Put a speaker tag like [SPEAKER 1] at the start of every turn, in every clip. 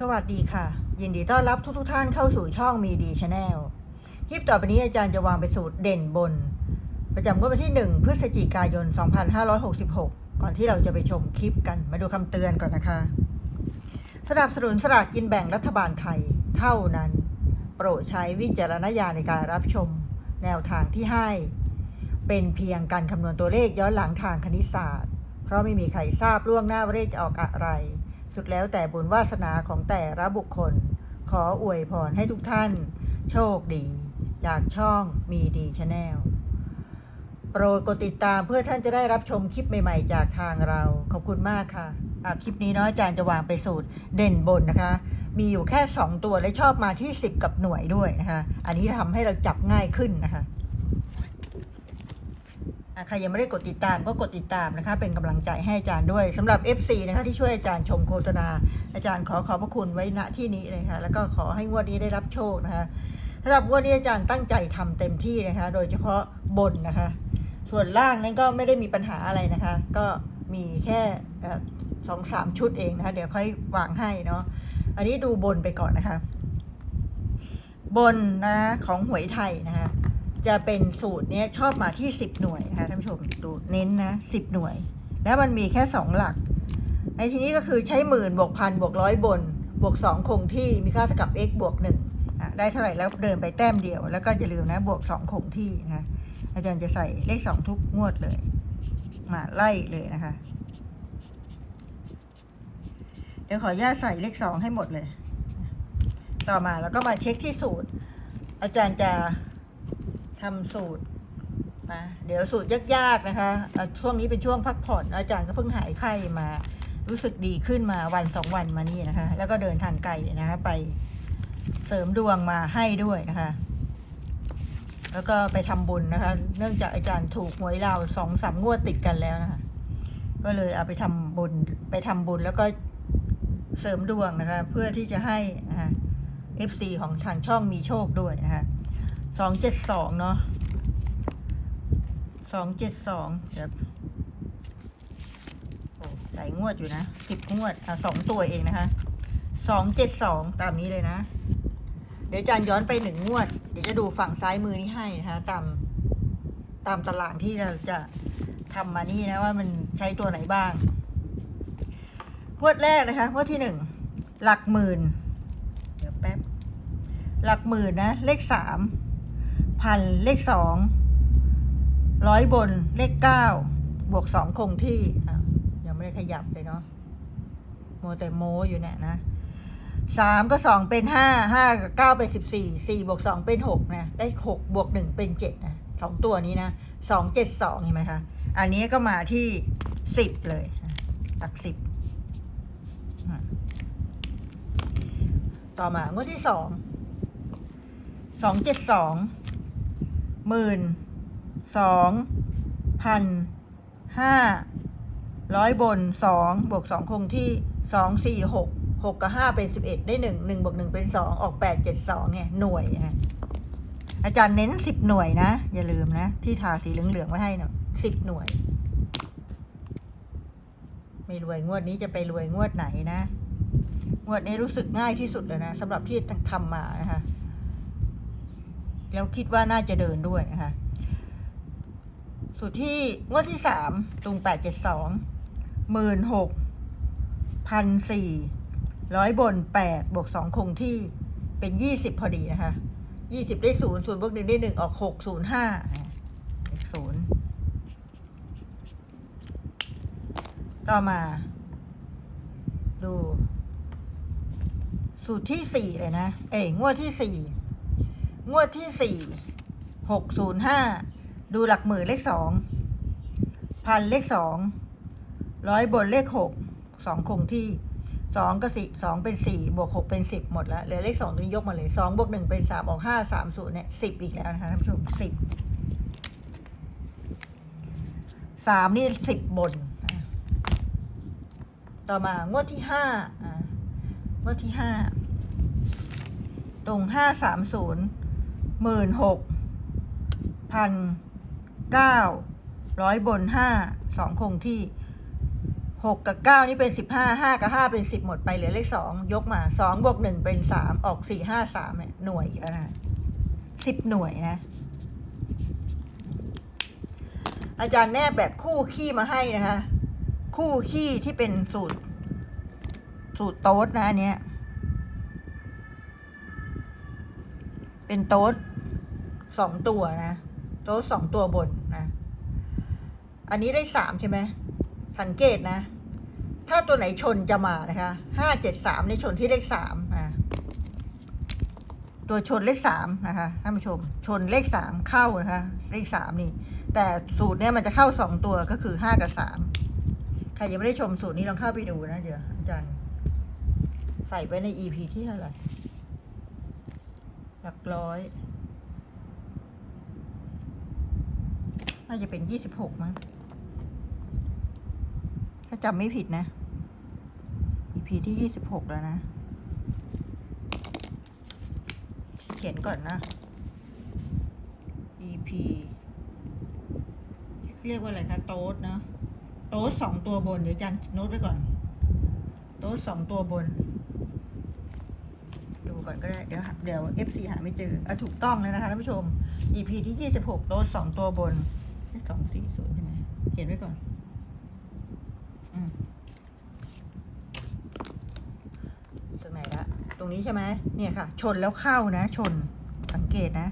[SPEAKER 1] สวัสดีค่ะ ยินดีต้อนรับทุกทท่านเข้าสู่ช่องมีดีชาแนลคลิปต่อไปนี้อาจารย์จะวางไปสูตรเด่นบน ประจำงวดวันที่ 1 พฤศจิกายน 2566 ก่อนที่เราจะไปชมคลิปกันมาดูคำเตือนก่อนนะคะ สนับสนุนสลากกินแบ่งรัฐบาลไทยเท่านั้น โปรดใช้วิจารณญาณในการรับชม แนวทางที่ให้ เป็นเพียงการคำนวณตัวเลขย้อนหลังทางคณิตศาสตร์ เพราะไม่มีใครทราบล่วงหน้าว่าเลขจะออกอะไร สุดแล้วแต่บุญวาสนาของแต่ละบุคคล ขออวยพรให้ทุกท่าน โชคดี จากช่องมีดีชาแนลโปรดกดติดตามเพื่อท่านจะได้รับชมคลิปใหม่ๆ จากทางเรา ขอบคุณมากค่ะอะคลิปนี้เนาะอาจารย์จะวางไปสูตรเด่นบนนะคะ มีอยู่แค่ 2 ตัวและชอบมาที่ 10 กับหน่วยด้วยนะคะ อันนี้ทำให้เราจับง่ายขึ้นนะคะอะ ใครยังไม่ได้กดติดตามก็กดติดตามนะคะ เป็นกำลังใจให้อาจารย์ด้วยสำหรับ FC นะคะที่ช่วยอาจารย์ชมโฆษณา อาจารย์ขอขอบพระคุณไว้ณที่นี้เลยค่ะ แล้วก็ขอให้งวดนี้ได้รับโชคนะคะสำหรับงวดนี้อาจารย์ตั้งใจทำเต็มที่นะคะ โดยเฉพาะบนนะคะ ส่วนล่างนั้นก็ไม่ได้มีปัญหาอะไรนะคะ ก็มีแค่สองสามชุดเองนะคะ เดี๋ยวค่อยวางให้เนาะอันนี้ดูบนไปก่อนนะคะ บนนะของหวยไทยนะคะ จะเป็นสูตรเนี้ยชอบมาที่ 10 หน่วยนะคะท่านผู้ชมดูเน้นนะ10 หน่วย แล้วมันมีแค่ 2 หลัก ในที่นี้ก็คือใช้หมื่นบวกพันบวกร้อยบน บวก 2 คงที่มีค่าเท่ากับ x บวก1อะได้เท่าไหร่แล้วเดินไปแต้มเดียว แล้วก็อย่าลืมนะบวก 2 คงที่นะอาจารย์จะใส่เลข 2 ทุกงวดเลย มาไล่เลยนะคะ เดี๋ยวขออนุญาตใส่เลข 2 ให้หมดเลย ต่อมาแล้วก็มาเช็คที่สูตร อาจารย์จะ ทำสูตรนะเดี๋ยวสูตรยากๆนะคะช่วงนี้เป็นช่วงพักผ่อน อาจารย์ก็เพิ่งหายไข้มา รู้สึกดีขึ้นมาวันสองวันมานี่นะคะ แล้วก็เดินทางไกลนะคะไปเสริมดวงมาให้ด้วยนะคะ แล้วก็ไปทำบุญนะคะ เนื่องจากอาจารย์ถูกหวยเราวสองสามงวดติดกันแล้วนะคะ ก็เลยเอาไปทำบุญไปทำบุญแล้วก็เสริมดวงนะคะ เพื่อที่จะให้นะคะ FC ของทางช่องมีโชคด้วยนะคะ สองเจ็ดสองเนาะสองเจ็ดสองเดี๋ยวโอ้หลายงวดอยู่นะสิบงวดอะสองตัวเองนะคะสองเจ็ดสองตามนี้เลยนะ เดี๋ยวจารย์ย้อนไปหนึ่งงวด เดี๋ยวจะดูฝั่งซ้ายมือนี้ให้นะคะ ตามตามตารางที่เราจะทำมานี่นะว่ามันใช้ตัวไหนบ้างงวดแรกนะคะงวดที่หนึ่งหลักหมื่น เดี๋ยวแป๊บ หลักหมื่นนะ เลขสาม พันเลขสองร้อยบนเลขเก้าบวกสองคงที่อะยังไม่ได้ขยับเลยเนาะโมแต่โมอยู่เนี่ยนะสามก็สองเป็นห้าห้ากับเก้าเป็นสิบสี่สี่บวกสองเป็นหกนะได้หกบวกหนึ่งเป็นเจ็ดนะสองตัวนี้นะสองเจ็ดสองเห็นไหมคะอันนี้ก็มาที่สิบเลยอะหลักสิบต่อมางวดที่สองสองเจ็ดสอง หมื่นสองพันห้าร้อยบนสองบวกสองคงที่สองสี่หกหกกับห้าเป็นสิบเอ็ดได้หนึ่งหนึ่งบวกหนึ่งเป็นสองออกแปดเจ็ดสองเนี่ยหน่วยนะอาจารย์เน้นสิบหน่วยนะ อย่าลืมนะ ที่ทาสีเหลืองๆไว้ให้นะสิบหน่วย ไม่รวยงวดนี้จะไปรวยงวดไหนนะ งวดนี้รู้สึกง่ายที่สุดเลยนะสำหรับที่ทำมานะคะ แล้วคิดว่าน่าจะเดินด้วยนะคะ สุดที่งวดที่สามตรงแปดเจ็ดสองหมื่นหกพันสี่ร้อยบนแปดบวกสองคงที่เป็นยี่สิบพอดีนะคะยี่สิบได้ศูนย์ศูนย์บวกหนึ่งได้หนึ่งออกหกศูนย์ห้าศูนย์ต่อมา ดู สูตรที่สี่เลยนะ เอ้ยงวดที่สี่ งวดที่สี่หกศูนย์ห้าดูหลักหมื่นเลขสองพันเลขสองร้อยบนเลขหกสองคงที่สองก็สี่สองเป็นสี่บวกหกเป็นสิบหมดแล้วเหลือเลขสองตัวนี้ยกมาเลยสองบวกหนึ่งเป็นสามออกห้าสามศูนย์เนี่ยสิบอีกแล้วนะคะท่านผู้ชมสิบสามนี่สิบบน ต่อมางวดที่ห้างวดที่ห้าตรงห้าสามศูนย์ หมื่นหกพันเก้าร้อยบนห้าสองคงที่หกกับเก้านี่เป็นสิบห้าห้ากับห้าเป็นสิบหมดไปเหลือเลขสองยกมาสองบวกหนึ่งเป็นสามออกสี่ห้าสามเนี่ยหน่วยแล้วนะสิบหน่วยนะ อาจารย์แนบแบบคู่ขี้มาให้นะคะ คู่ขี้ที่เป็นสูตร สูตรโต๊ดนะอันเนี้ยเป็นโต๊ด สองตัวนะโต๊ดสองตัวบนนะ อันนี้ได้สามใช่ไหมสังเกตนะ ถ้าตัวไหนชนจะมานะคะห้าเจ็ดสามในชนที่เลขสามนะตัวชนเลขสามนะคะท่านผู้ชม ชนเลขสามเข้านะคะ เลขสามนี่ แต่สูตรเนี้ยมันจะเข้าสองตัวก็คือห้ากับสามใครยังไม่ได้ชมสูตรนี้ลองเข้าไปดูนะเดี๋ยวอาจารย์ ใส่ไว้ใน EP ที่เท่าไหร่หลักร้อย น่าจะเป็นยี่สิบหกมั้ง ถ้าจำไม่ผิดนะ EP ที่ยี่สิบหกแล้วนะ เขียนก่อนนะ EP เรียกว่าอะไรคะโต๊ดเนอะโต๊ดสองตัวบน เดี๋ยวจันโน้ตไว้ก่อน โต๊ดสองตัวบน ดูก่อนก็ได้ เดี๋ยวเดี๋ยว FC หาไม่เจออะถูกต้องเลยนะคะท่านผู้ชม EP ที่ยี่สิบหกโต๊ดสองตัวบน สองสี่ศูนย์ใช่ไหมเขียนไว้ก่อนอืมตรงไหนละตรงนี้ใช่ไหมเนี่ยค่ะ ชนแล้วเข้านะ ชนสังเกตนะ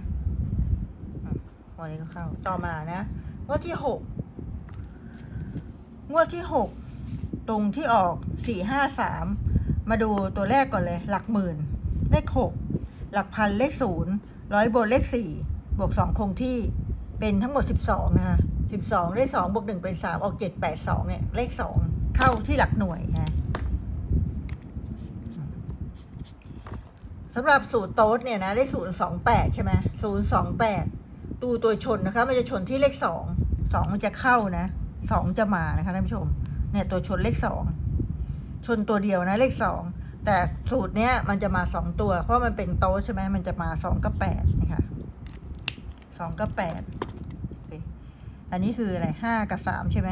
[SPEAKER 1] อะพอนี้ก็เข้า ต่อมานะงวดที่หกงวดที่หกตรงที่ออกสี่ห้าสามมาดูตัวแรกก่อนเลย หลักหมื่น เลขหกหลักพันเลขศูนย์ร้อยบนเลขสี่บวกสองคงที่ เป็นทั้งหมดสิบสองนะคะสิบสองเลขสองบวกหนึ่งเป็นสามออกเจ็ดแปดสองเนี่ย เลขสองเข้าที่หลักหน่วยนะสำหรับสูตรโต๊ดเนี่ยนะได้ศูนย์สองแปดใช่ไหมศูนย์สองแปดตูตัวชนนะคะ มันจะชนที่เลขสองสองมันจะเข้านะสองจะมานะคะท่านผู้ชม เนี่ยตัวชนเลขสองชนตัวเดียวนะเลขสองแต่สูตรเนี้ยมันจะมาสองตัว เพราะมันเป็นโต๊ดใช่ไหมมันจะมาสองกับแปดนะคะสองกับแปด อันนี้คืออะไรห้ากับสามใช่ไหม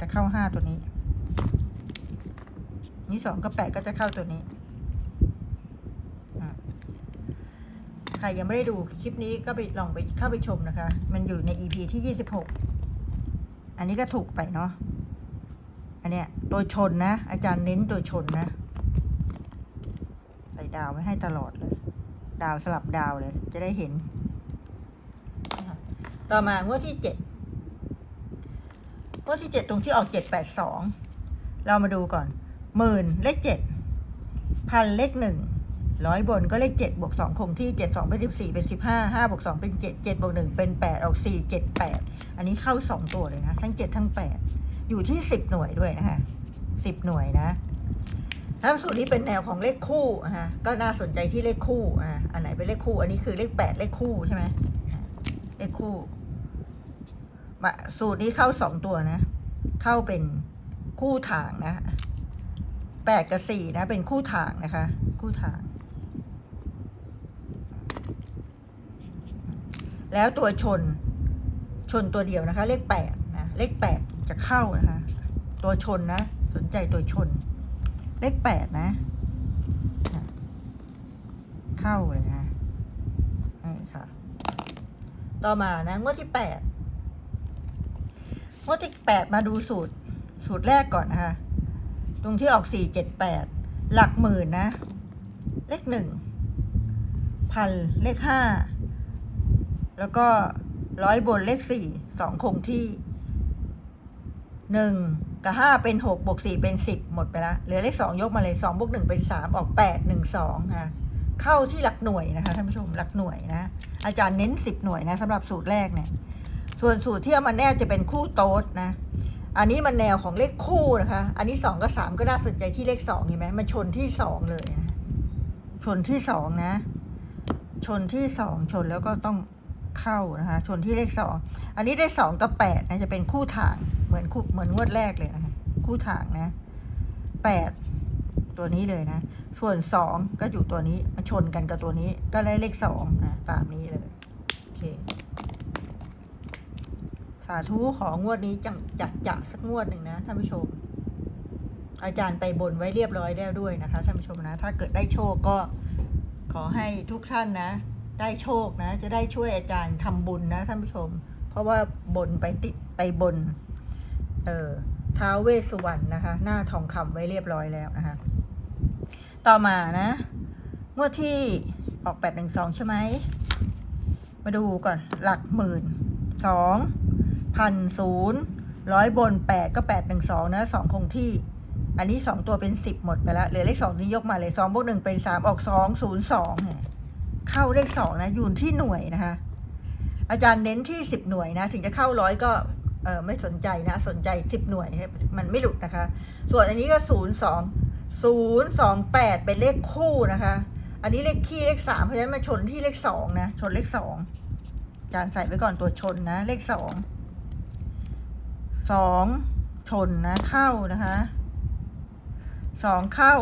[SPEAKER 1] จะเข้าห้าตัวนี้ นี่สองกับแปดก็จะเข้าตัวนี้อะใครยังไม่ได้ดูคลิปนี้ก็ไปลองไปเข้าไปชมนะคะ มันอยู่ใน EP ที่ยี่สิบหกอันนี้ก็ถูกไปเนาะอันเนี้ยตัวชนนะ อาจารย์เน้นตัวชนนะใส่ดาวไว้ให้ตลอดเลย ดาวสลับดาวเลย จะได้เห็น ต่อมางวดที่เจ็ด วดที่เจ็ดตรงที่ออกเจ็ดแปดสองเรามาดูก่อนหมื่นเลขเจ็ดพันเลขหนึ่งร้อยบนก็เลขเจ็ดบวกสองคงที่เจ็ดสองเป็นสิบสี่เป็นสิบห้าห้าบวกสองเป็นเจ็ดเจ็ดบวกหนึ่งเป็นแปดออกสี่เจ็ดแปดอันนี้เข้าสองตัวเลยนะ ทั้งเจ็ดทั้งแปดอยู่ที่สิบหน่วยด้วยนะคะสิบหน่วยนะถ้าสูตรนี้เป็นแนวของเลขคู่นะคะก็น่าสนใจที่เลขคู่อ่าอันไหนเป็นเลขคู่ อันนี้คือเลขแปดเลขคู่ใช่ไหมเลขคู่ สูตรนี้เข้าสองตัวนะ เข้าเป็นคู่ทางนะแปดกับสี่นะ เป็นคู่ทางนะคะ คู่ทาง แล้วตัวชนชนตัวเดียวนะคะ เลขแปดนะเลขแปดจะเข้านะคะ ตัวชนนะ สนใจตัวชน เลขแปดนะนะเข้าเลยนะนี่ค่ะ ต่อมานะงวดที่แปด งวดที่แปดมาดูสูตร สูตรแรกก่อนนะคะ ตรงที่ออกสี่เจ็ดแปดหลักหมื่นนะ เลขหนึ่งพันเลขห้าแล้วก็ร้อยบนเลขสี่สองคงที่หนึ่งกับห้าเป็นหกบวกสี่เป็นสิบหมดไปละเหลือเลขสองยกมาเลยสองบวกหนึ่งเป็นสามออกแปดหนึ่งสองค่ะเข้าที่หลักหน่วยนะคะท่านผู้ชมหลักหน่วยนะ อาจารย์เน้นสิบหน่วยนะสำหรับสูตรแรกเนี่ย ส่วนสูตรที่เอามาแนบจะเป็นคู่โต๊ดนะ อันนี้มันแนวของเลขคู่นะคะ อันนี้สองกับสามก็น่าสนใจที่เลขสองเห็นไหมมันชนที่สองเลยนะชนที่สองนะ ชนที่สองชนแล้วก็ต้องเข้านะคะ ชนที่เลขสองอันนี้ได้สองกับแปดนะจะเป็นคู่ทางเหมือนคู่เหมือนงวดแรกเลยนะคะ คู่ทางนะแปดตัวนี้เลยนะ ส่วนสองก็อยู่ตัวนี้มาชนกันกับตัวนี้ก็ได้เลขสองนะตามนี้เลย โอเคาธุของวดนี้จังจัดจะสักงวดหนึ่งนะท่านผู้ชม อาจารย์ไปบนไว้เรียบร้อยแล้วด้วยนะคะท่านผู้ชมนะ ถ้าเกิดได้โชคก็ขอให้ทุกท่านนะ ได้โชคนะ จะได้ช่วยอาจารย์ทำบุญนะท่านผู้ชม เพราะว่าบนไปติดไปบน เอ่อท้าวเวสสุวรรณนะคะ หน้าทองคำไว้เรียบร้อยแล้วนะคะ ต่อมานะงวดที่ออกแปดหนึ่งสองใช่ไหมมาดูก่อนหลักหมื่นสอง พันศูนย์ร้อยบนแปดก็แปดหนึ่งสองนะสองคงที่ อันนี้สองตัวเป็นสิบหมดไปแล้วเหลือเลขสองนี้ยกมาเลยสองบวกหนึ่งเป็นสามออกสองศูนย์สองเข้าเลขสองนะอยู่ที่หน่วยนะคะ อาจารย์เน้นที่สิบหน่วยนะ ถึงจะเข้าร้อยก็เออไม่สนใจนะสนใจสิบหน่วยมันไม่หลุดนะคะ ส่วนอันนี้ก็ศูนย์สองศูนย์สองแปดเป็นเลขคู่นะคะ อันนี้เลขคี่เลขสามเพราะฉะนั้นมาชนที่เลขสองนะชนเลขสองอาจารย์ใส่ไว้ก่อนตัวชนนะเลขสอง สองชนนะเข้านะคะสองเข้า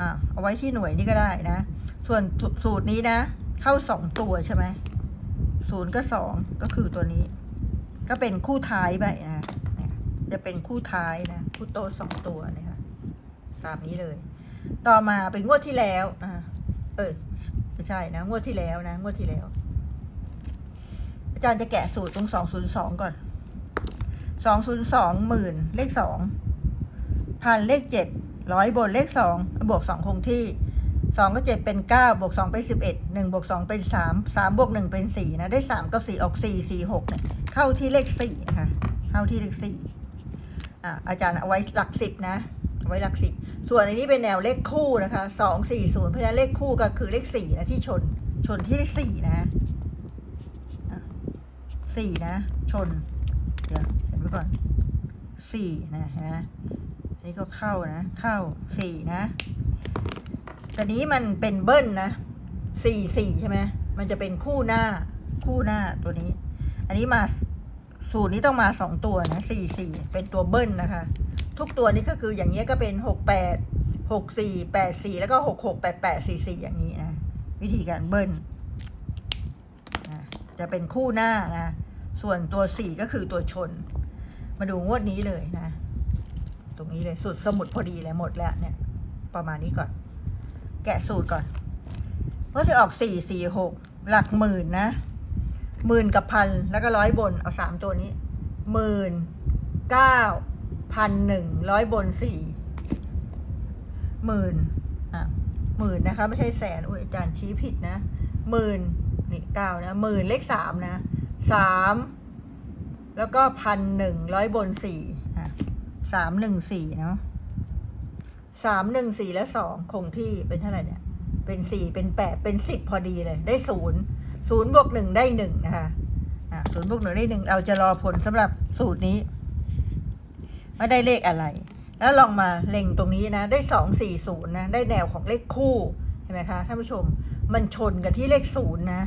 [SPEAKER 1] อะเอาไว้ที่หน่วยนี่ก็ได้นะ ส่วนสูตรนี้นะ เข้าสองตัวใช่ไหมศูนย์ก็สองก็คือตัวนี้ ก็เป็นคู่ท้ายไปนะจะเป็นคู่ท้ายนะคู่โตสองตัวนี่ยค่ะตามนี้เลย ต่อมาเป็นงวดที่แล้วอ่าเออไม่ใช่นะงวดที่แล้วนะงวดที่แล้ว อาจารย์จะแกะสูตรตรงสองศูนย์สองก่อน สองศูนย์สองหมื่นเลขสองพันเลขเจ็ดร้อยบนเลขสองบวกสองคงที่สองก็เจ็ดเป็นเก้าบวกสองเป็นสิบเอ็ดหนึ่งบวกสองเป็นสามสามบวกหนึ่งเป็นสี่นะ ได้สามกับสี่ออกสี่สี่หกเนี่ยเข้าที่เลขสี่นะคะเข้าที่เลขสี่อ่าอาจารย์เอาไว้หลักสิบนะไว้หลักสิบส่วนอันนี้เป็นแนวเลขคู่นะคะสองสี่ศูนย์เพราะฉะนั้นเลขคู่ก็คือเลขสี่นะที่ชนชนที่เลขสี่นะสี่นะ ชน ก่อนสี่นะฮะอันนี้ก็เข้านะ เข้าสี่นะแต่นี้มันเป็นเบิ้ลนะสี่สี่ใช่ไหมมันจะเป็นคู่หน้าคู่หน้าตัวนี้ อันนี้มาสูตรนี้ต้องมาสองตัวนะสี่สี่เป็นตัวเบิ้ลนะคะ ทุกตัวนี้ก็คืออย่างเงี้ยก็เป็นหกแปดหกสี่แปดสี่แล้วก็หกหกแปดแปดสี่สี่อย่างนี้นะวิธีการเบิ้ลจะเป็นคู่หน้านะ ส่วนตัวสี่ก็คือตัวชน มาดูงวดนี้เลยนะ ตรงนี้เลยสูตรสมุดพอดีเลยหมดแล้วเนี่ย ประมาณนี้ก่อน แกะสูตรก่อนว่าจะออกสี่สี่หกหลักหมื่นนะหมื่นกับพันแล้วก็ร้อยบนเอาสามตัวนี้หมื่นเก้าพันหนึ่งร้อยบนสี่หมื่นอะหมื่นนะคะ ไม่ใช่แสนอุ้ยอาจารย์ชี้ผิดนะหมื่นนี่เก้านะหมื่นเลขสามนะสาม แล้วก็พันหนึ่งร้อยบนสี่สามหนึ่งสี่เนาะสามหนึ่งสี่และสองคงที่เป็นเท่าไหร่เนี่ย เป็นสี่เป็นแปดเป็นสิบพอดีเลย ได้ศูนย์ศูนย์บวกหนึ่งได้หนึ่งนะคะศูนย์บวกหนึ่งได้หนึ่งเราจะรอผลสำหรับสูตรนี้ว่าได้เลขอะไร แล้วลองมาเล็งตรงนี้นะ ได้สองสี่ศูนย์นะได้แนวของเลขคู่เห็นไหมคะท่านผู้ชม มันชนกันที่เลขศูนย์นะ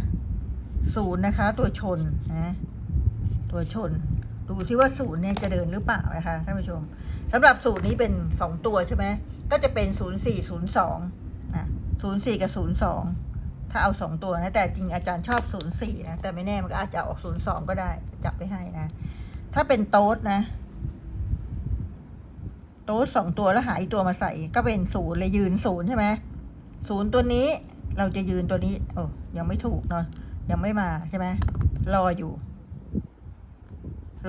[SPEAKER 1] ศูนย์นะคะ ตัวชนนะ ตัวชน ดูซิว่าศูนย์เนี่ยจะเดินหรือเปล่านะคะท่านผู้ชมสำหรับสูตรนี้เป็นสองตัวใช่ไหมก็จะเป็นศูนย์สี่ศูนย์สองอะศูนย์สี่กับศูนย์สองถ้าเอาสองตัวนะ แต่จริงอาจารย์ชอบศูนย์สี่นะ แต่ไม่แน่มันก็อาจจะออกศูนย์สองก็ได้ จับไปให้นะ ถ้าเป็นโต๊ดนะ โต๊ดสองตัวแล้วหาอีตัวมาใส่ ก็เป็นศูนย์เลยยืนศูนย์ใช่ไหมศูนย์ตัวนี้เราจะยืนตัวนี้ โอ้ยังไม่ถูกเนาะยังไม่มาใช่ไหมรออยู่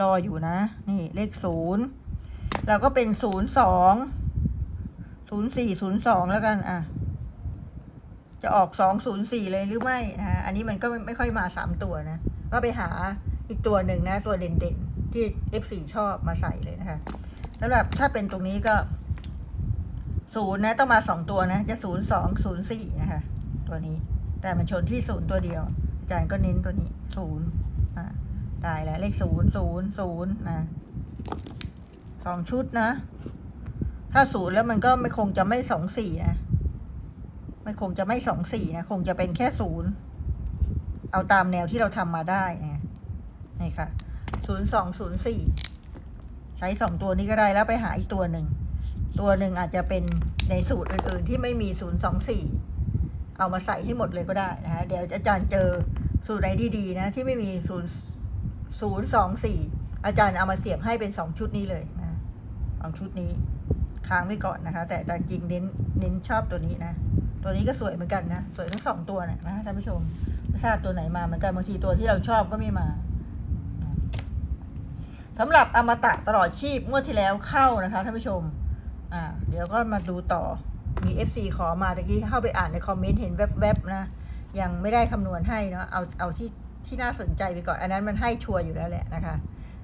[SPEAKER 1] รออยู่นะ นี่เลขศูนย์เราก็เป็นศูนย์สองศูนย์สี่ศูนย์สองแล้วกันอะ จะออกสองศูนย์สี่เลยหรือไม่นะฮะอันนี้มันก็ไม่ไม่ค่อยมาสามตัวนะ ก็ไปหาอีกตัวหนึ่งนะ ตัวเด่นๆ ที่ F4 ชอบมาใส่เลยนะคะสำหรับถ้าเป็นตรงนี้ก็ศูนย์นะต้องมาสองตัวนะ จะศูนย์สองศูนย์สี่นะคะ ตัวนี้ แต่มันชนที่ศูนย์ตัวเดียว อาจารย์ก็เน้นตัวนี้ศูนย์อ่า ได้แล้วเลขศูนย์ศูนย์ศูนย์นะสองชุดนะ ถ้าศูนย์แล้วมันก็ไม่คงจะไม่สองสี่นะ ไม่คงจะไม่สองสี่นะ คงจะเป็นแค่ศูนย์เอาตามแนวที่เราทำมาได้นะนี่ค่ะศูนย์สองศูนย์สี่ใช้สองตัวนี้ก็ได้แล้วไปหาอีกตัวหนึ่ง ตัวหนึ่งอาจจะเป็นในสูตรอื่น ๆ ที่ไม่มีศูนย์สองสี่เอามาใส่ให้หมดเลยก็ได้นะคะเดี๋ยวอาจารย์เจอสูตรไหนดี ๆ นะ ที่ไม่มีศูนย์ ศูนย์สองสี่อาจารย์เอามาเสียบให้เป็นสองชุดนี้เลยนะสองชุดนี้ค้างไว้ก่อนนะคะ แต่แต่จริงเน้นเน้นชอบตัวนี้นะ ตัวนี้ก็สวยเหมือนกันนะสวยทั้งสองตัวนะนะท่านผู้ชมไม่ทราบตัวไหนมาเหมือนกันบางทีตัวที่เราชอบก็ไม่มาสำหรับอมตะตลอดชีพงวดที่แล้วเข้านะคะท่านผู้ชมอ่าเดี๋ยวก็มาดูต่อมี FC ขอมาตะกี้เข้าไปอ่านในคอมเมนต์เห็นแวบๆนะยังไม่ได้คำนวณให้เนาะเอาเอาที่ ที่น่าสนใจไปก่อน อันนั้นมันให้ชัวร์อยู่แล้วแหละนะคะ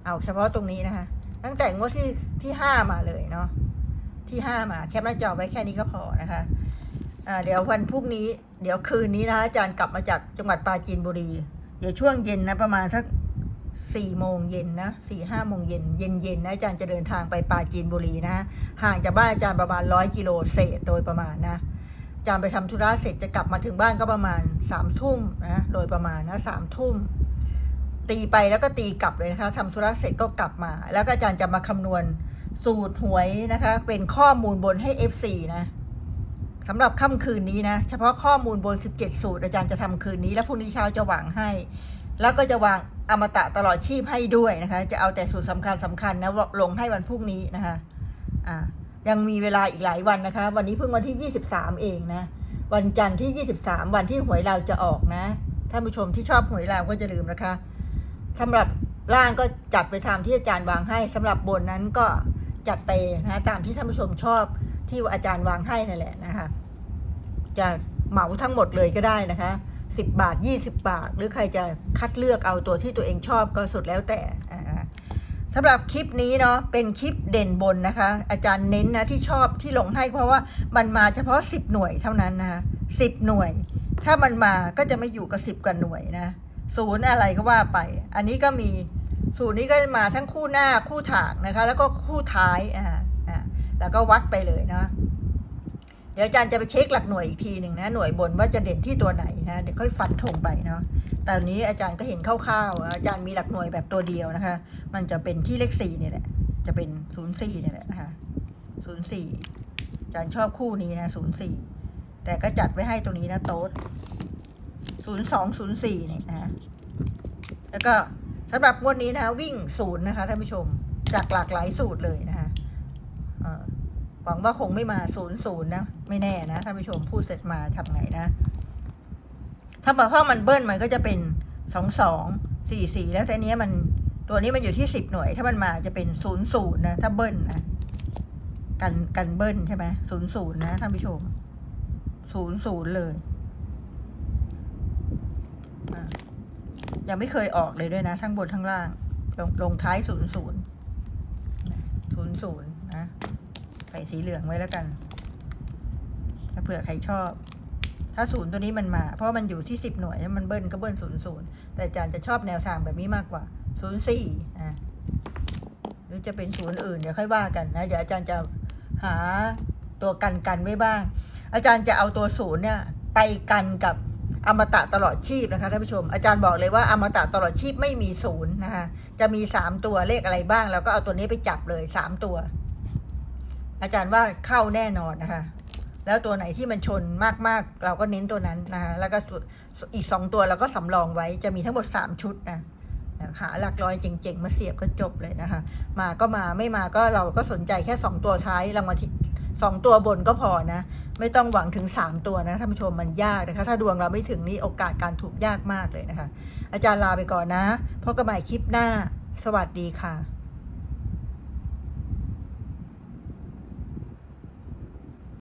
[SPEAKER 1] เอาเฉพาะตรงนี้นะคะ ตั้งแต่งวดที่ที่ห้ามาเลยเนาะที่ห้ามาแคปหน้าจอไว้แค่นี้ก็พอนะคะอ่าเดี๋ยววันพรุ่งนี้ เดี๋ยวคืนนี้นะคะอาจารย์กลับมาจากจังหวัดปราจีนบุรี เดี๋ยวช่วงเย็นนะประมาณสักสี่โมงเย็นนะสี่ห้าโมงเย็นเย็นเย็นนะอาจารย์จะเดินทางไปปราจีนบุรีนะห่างจากบ้านอาจารย์ประมาณร้อยกิโลเศษโดยประมาณนะ จารย์ไปทำธุระเสร็จจะกลับมาถึงบ้านก็ประมาณสามทุ่มนะโดยประมาณนะสามทุ่มตีไปแล้วก็ตีกลับเลยนะคะทำธุระเสร็จก็กลับมา แล้วก็อาจารย์จะมาคำนวณสูตรหวยนะคะ เป็นข้อมูลบนให้ FC นะสำหรับค่ำคืนนี้นะ เฉพาะข้อมูลบน 17 สูตร อาจารย์จะทำคืนนี้ แล้วพรุ่งนี้เช้าจะวางให้ แล้วก็จะวางอมตะตลอดชีพให้ด้วยนะคะ จะเอาแต่สูตรสำคัญสำคัญนะลงให้วันพรุ่งนี้นะคะ อ่า ยังมีเวลาอีกหลายวันนะคะ วันนี้เพิ่งวันที่ 23 เองนะ วันจันทร์ที่ 23 วันที่หวยเราจะออกนะ ท่านผู้ชมที่ชอบหวยเราก็จะลืมนะคะสำหรับล่างก็จัดไปตามที่อาจารย์วางให้สำหรับบนนั้นก็จัดไปนะตามที่ท่านผู้ชมชอบที่อาจารย์วางให้นั่นแหละนะคะ จะเหมาทั้งหมดเลยก็ได้นะคะ10 บาท 20 บาท หรือใครจะคัดเลือกเอาตัวที่ตัวเองชอบก็สุดแล้วแต่ สำหรับคลิปนี้เนาะเป็นคลิปเด่นบนนะคะ อาจารย์เน้นนะที่ชอบที่ลงให้เพราะว่ามันมาเฉพาะ 10 หน่วยเท่านั้นนะคะสิบหน่วย ถ้ามันมาก็จะไม่อยู่กับ10กว่าหน่วยนะศูนย์อะไรก็ว่าไป อันนี้ก็มีศูนย์นี้ก็มาทั้งคู่หน้าคู่ถากนะคะ แล้วก็คู่ท้ายอ่าอ่าแล้วก็วัดไปเลยนะ เดี๋ยวอาจารย์จะไปเช็คหลักหน่วยอีกทีหนึ่งนะหน่วยบนว่าจะเด่นที่ตัวไหนนะเดี๋ยวค่อยฟันธงไปเนาะแต่วันนี้อาจารย์ก็เห็นคร่าวๆอาจารย์มีหลักหน่วยแบบตัวเดียวนะคะ มันจะเป็นที่เลขสี่เนี่ยแหละจะเป็นศูนย์สี่เนี่ยแหละนะคะศูนย์สี่อาจารย์ชอบคู่นี้นะศูนย์สี่แต่ก็จัดไว้ให้ตรงนี้นะโต๊ดศูนย์สองศูนย์สี่เนี่ยนะแล้วก็สำหรับงวดนี้นะวิ่งศูนย์นะคะท่านผู้ชมจากหลากหลายสูตรเลยนะคะหวังว่าคงไม่มาศูนย์ศูนย์นะ ไม่แน่นะท่านผู้ชมพูดเสร็จมาทำไงนะ ถ้ามาพ่อมันเบิ้ลมันก็จะเป็นสองสองสี่สี่แล้วแต่นี้มันตัวนี้มันอยู่ที่สิบหน่วย ถ้ามันมาจะเป็นศูนย์ศูนย์นะ ถ้าเบิ้ลนะกันกันเบิ้ลใช่ไหมศูนย์ศูนย์นะท่านผู้ชมศูนย์ศูนย์เลยยังไม่เคยออกเลยด้วยนะทั้งบนทั้งล่าง ลงลงท้ายศูนย์ศูนย์ศูนย์ศูนย์นะ ใส่สีเหลืองไว้แล้วกัน ถ้าเผื่อใครชอบ ถ้าศูนย์ตัวนี้มันมา เพราะมันอยู่ที่สิบหน่วยแล้วมันเบิ้ลก็เบิ้ลศูนย์ศูนย์แต่อาจารย์จะชอบแนวทางแบบนี้มากกว่าศูนย์สี่อะหรือจะเป็นศูนย์อื่นเดี๋ยวค่อยว่ากันนะ เดี๋ยวอาจารย์จะหาตัวกันกันไว้บ้าง อาจารย์จะเอาตัวศูนย์เนี่ย ไปกันกับอมตะตลอดชีพนะคะท่านผู้ชม อาจารย์บอกเลยว่าอมตะตลอดชีพไม่มีศูนย์นะคะจะมีสามตัวเลขอะไรบ้าง แล้วก็เอาตัวนี้ไปจับเลยสามตัว อาจารย์ว่าเข้าแน่นอนนะคะ แล้วตัวไหนที่มันชนมากๆ เราก็เน้นตัวนั้นนะคะแล้วก็สุดอีกสองตัวเราก็สำรองไว้จะมีทั้งหมดสามชุดนะหาหลักร้อยเจ๋งๆ มาเสียบก็จบเลยนะคะ มาก็มาไม่มาก็เราก็สนใจแค่สองตัวท้ายรางวัลที่สองตัวบนก็พอนะ ไม่ต้องหวังถึงสามตัวนะท่านผู้ชมมันยากนะคะ ถ้าดวงเราไม่ถึงนี่โอกาสการถูกยากมากเลยนะคะ อาจารย์ลาไปก่อนนะพบกันใหม่คลิปหน้า สวัสดีค่ะ